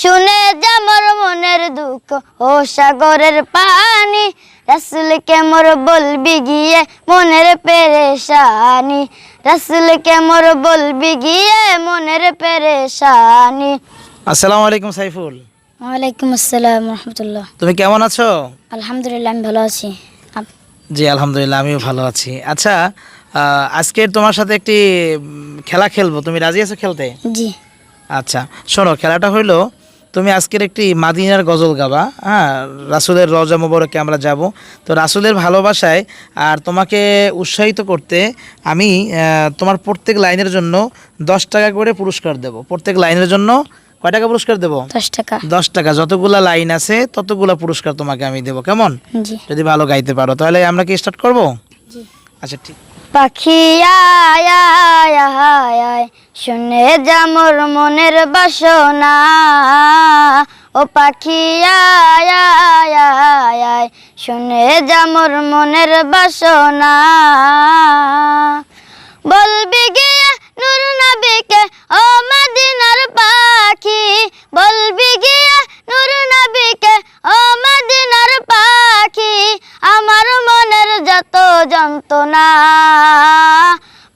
শুনে যামর মনের দুঃখ ও সাগরের পানি। রাসুলকে মোর বলবি গিয়ে মনের পেরেশানি। রাসুলকে মোর বলবি গিয়ে মনের পেরেশানি। আসসালামু আলাইকুম সাইফুল। ওয়ালাইকুম আসসালাম রহমতুল্লাহ। তুমি কেমন আছো? আলহামদুলিল্লাহ আমি ভালো আছি। জি আলহামদুলিল্লাহ আমিও ভালো আছি। আচ্ছা আজকের তোমার সাথে একটি খেলা খেলব। তুমি রাজি আছো খেলতে? জি। আচ্ছা শোনো খেলাটা হইল তুমি আজকের একটি মাদিনার গজল গাবা হ্যাঁ? রাসুলের রজা মোবারকে আমরা যাব। তো রাসুলের ভালোবাসায় আর তোমাকে উৎসাহিত করতে আমি তোমার প্রত্যেক লাইনের জন্য দশ টাকা করে পুরস্কার দেব। প্রত্যেক লাইনের জন্য কয় টাকা পুরস্কার দেবো? দশ টাকা। দশ টাকা। যতগুলা লাইন আছে ততগুলা পুরস্কার তোমাকে আমি দেবো। কেমন? যদি ভালো গাইতে পারো তাহলে আমরা কি স্টার্ট করব? আচ্ছা ঠিক। পাখি আয় আয় আয় আয়, শুনে যামর মনের বাসনা। ও পাখি শুনে যামর মনের বাসনা।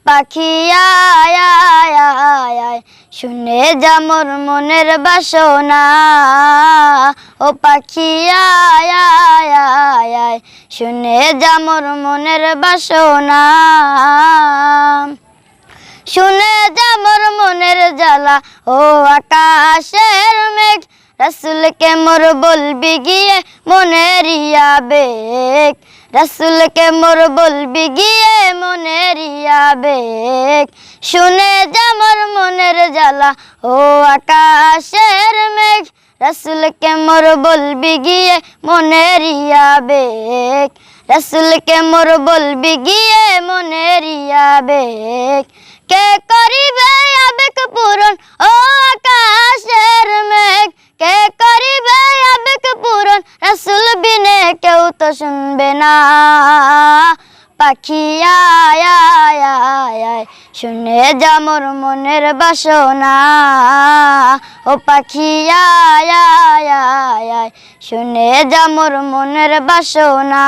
পাখি, আয় আয় আয় শুনে যামর মনের বাসনা। ও পাখি, আয় শুনে যামর মনের বাসনা। শুনে যামর মনের জ্বালা। ও আকাশের মেঘ, রসুলকে মোর বলবি গিয়ে মনের বেগ রসুলকে মোর বলবি গিয়ে মনের বেগ শুনে যামর মনের জ্বালা, ও আকাশের মেঘ। রসুলকে মোর বলবি গিয়ে মনের বেগ রসুলকে মোর বলবি গিয়ে মনের বেগ কে করিবে আবেগ পূরণ, ও আকাশের মেঘ? কে করিবে শুনে যামর মনের বাসনা। ও পাখি শুনে যামর মনের বাসনা।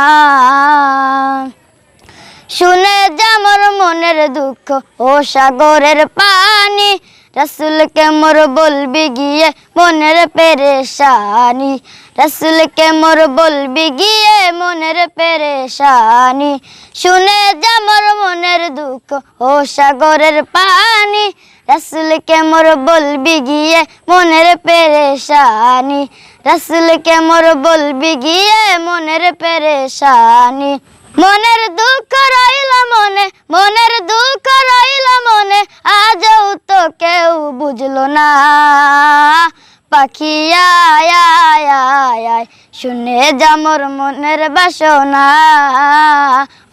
শুনে যামর মনের দুঃখ, ও সাগরের পানি। রসুলকে মোর বলবি গিয়ে মনের পেরেশানি। রসুলকে মোর বলবি গিয়ে মনের পেরেশানি। শুনে যামর মনের দুঃখ ও সাগরের পানি। রসুলকে মোর বলবি গিয়ে মনের পেরেশানি। রসুলকে মোর বলবি গিয়ে মনের পেরেশানি। মনের দুঃখ রইল মনে, মনের দুঃখ পাখি আয় আয় আয় আয়। শুনে যামর মনের বাসনা।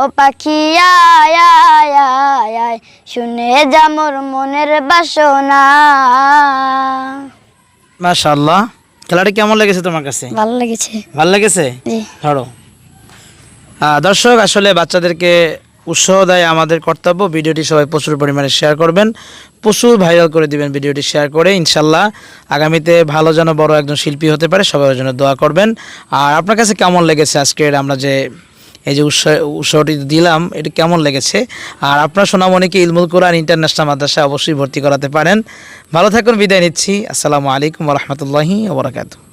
ও পাখি আয় আয় আয় আয়। শুনে যামর মনের বাসনা। মাশাআল্লাহ। খেলাটা কেমন লেগেছে তোমার কাছে? ভালো লেগেছে। ভালো লেগেছে? জি। ধরো। দর্শক আসলে বাচ্চাদেরকে উৎসাহ দেয় আমাদের কর্তব্য। ভিডিওটি সবাই প্রচুর পরিমাণে শেয়ার করবেন। প্রচুর ভাইরাল করে দিবেন ভিডিওটি শেয়ার করে, ইনশাল্লাহ। আগামীতে ভালো যেন বড় একজন শিল্পী হতে পারে, সবাই ওর জন্য দোয়া করবেন। আর আপনার কাছে কেমন লেগেছে আজকের আমরা যে, এই যে উৎসাহ উৎসাহটি দিলাম, এটা কেমন লেগেছে? আর আপনার সোনামণিকে ইলমুল কোরআন ইন্টারন্যাশনাল মাদ্রাসায় অবশ্যই ভর্তি করাতে পারেন? ভালো থাকুন, বিদায় নিচ্ছি। আসসালামু আলাইকুম রহমতুল্লাহি ওবরাকাতু